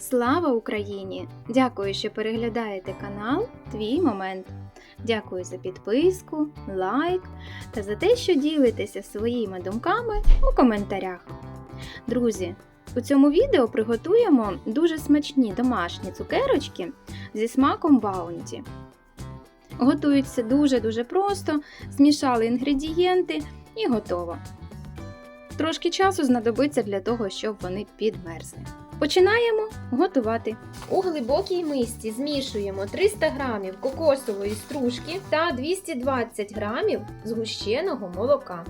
Слава Україні! Дякую, що переглядаєте канал Твій Момент. Дякую за підписку, лайк та за те, що ділитеся своїми думками у коментарях. Друзі, у цьому відео приготуємо дуже смачні домашні цукерочки зі смаком баунті. Готуються дуже-дуже просто, змішали інгредієнти і готово. Трошки часу знадобиться для того, щоб вони підмерзли. Починаємо готувати. У глибокій мисці змішуємо 300 г кокосової стружки та 220 г згущеного молока.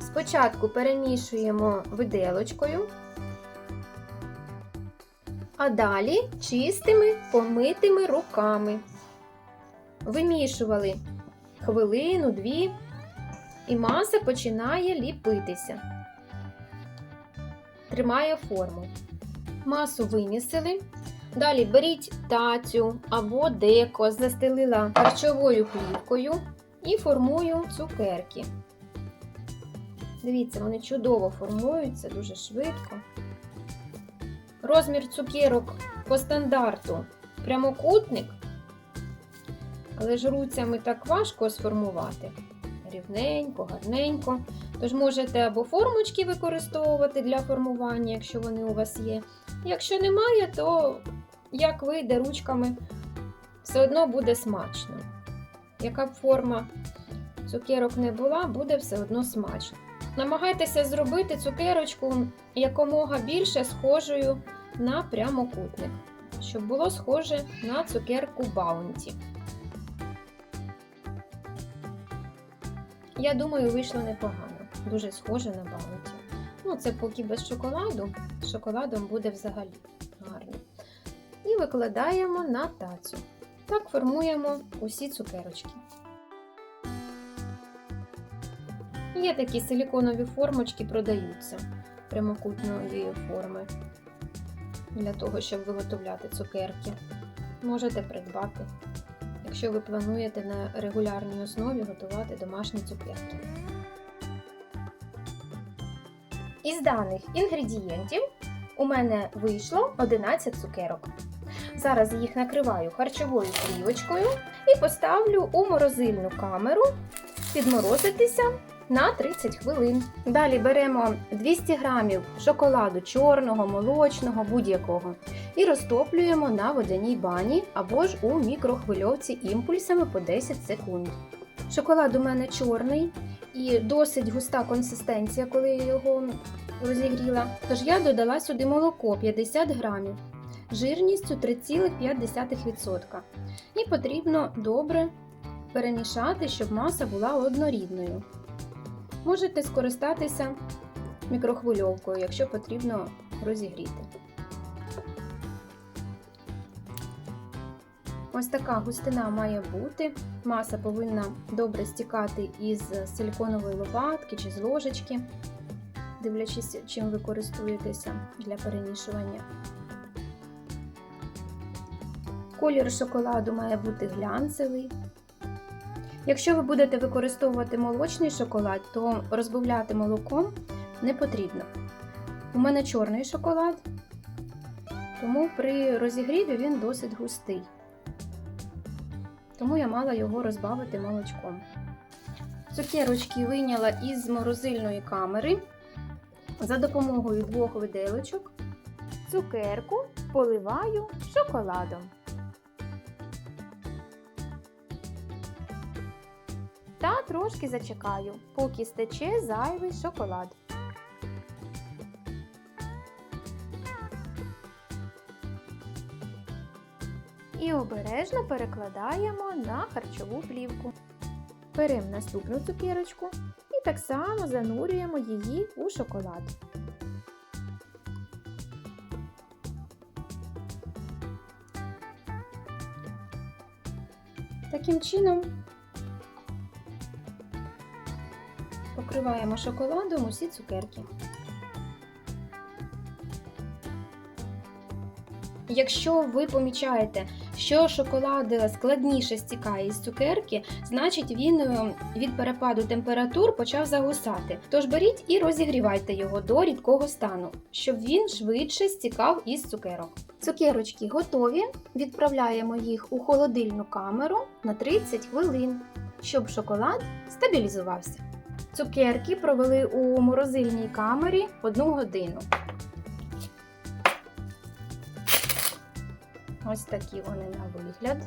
Спочатку перемішуємо виделочкою, а далі чистими помитими руками. Вимішували хвилину-дві, і маса починає ліпитися. Тримає форму. Масу вимісили. Далі беріть тацю або деко, застелила харчовою плівкою і формую цукерки. Дивіться, вони чудово формуються дуже швидко. Розмір цукерок по стандарту прямокутник, але ж руцями так важко сформувати. Рівненько, гарненько. Тож можете або формочки використовувати для формування, якщо вони у вас є. Якщо немає, то як вийде ручками, все одно буде смачно. Яка б форма цукерок не була, буде все одно смачно. Намагайтеся зробити цукерочку якомога більше схожою на прямокутник, щоб було схоже на цукерку Баунті. Я думаю, вийшло непогано. Дуже схоже на баунті. Ну, це поки без шоколаду. З шоколадом буде взагалі гарно. І викладаємо на тацю. Так формуємо усі цукерочки. Є такі силіконові формочки, продаються прямокутної форми для того, щоб виготовляти цукерки. Можете придбати якщо ви плануєте на регулярній основі готувати домашні цукерки. Із даних інгредієнтів у мене вийшло 11 цукерок. Зараз їх накриваю харчовою плівочкою і поставлю у морозильну камеру підморозитися на 30 хвилин. Далі беремо 200 г шоколаду чорного, молочного, будь-якого і розтоплюємо на водяній бані або ж у мікрохвильовці імпульсами по 10 секунд. Шоколад у мене чорний і досить густа консистенція, коли я його розігріла. Тож я додала сюди молоко 50 грамів, жирністю 3,5%. І потрібно добре перемішати, щоб маса була однорідною. Можете скористатися мікрохвильовкою, якщо потрібно розігріти. Ось така густина має бути. Маса повинна добре стікати із силіконової лопатки чи з ложечки, дивлячись, чим ви користуєтеся для перемішування. Колір шоколаду має бути глянцевий. Якщо ви будете використовувати молочний шоколад, то розбавляти молоком не потрібно. У мене чорний шоколад, тому при розігріві він досить густий. Тому я мала його розбавити молочком. Цукерочки вийняла із морозильної камери за допомогою двох виделочок. Цукерку поливаю шоколадом. Та трошки зачекаю, поки стече зайвий шоколад. І обережно перекладаємо на харчову плівку. Беремо наступну цукерочку і так само занурюємо її у шоколад. Таким чином покриваємо шоколадом усі цукерки. Якщо ви помічаєте, що шоколад складніше стікає із цукерки, значить він е, від перепаду температур почав загусати. Тож беріть і розігрівайте його до рідкого стану, щоб він швидше стікав із цукерок. Цукерочки готові. Відправляємо їх у холодильну камеру на 30 хвилин, щоб шоколад стабілізувався. Цукерки провели у морозильній камері 1 годину. Ось такі вони на вигляд.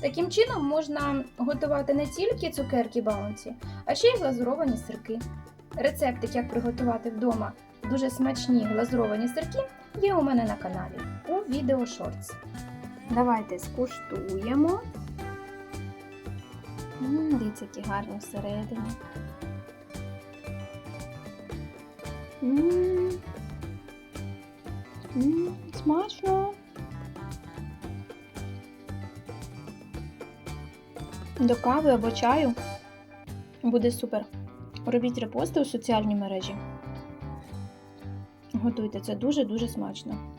Таким чином можна готувати не тільки цукерки баунті, а ще й глазуровані сирки. Рецептик, як приготувати вдома дуже смачні глазуровані сирки, є у мене на каналі у відео шортс. Давайте скуштуємо. М, Дивіться, які гарні всередині. Смачно. До кави або чаю буде супер. Робіть репости у соціальній мережі. Готуйте це дуже-дуже смачно.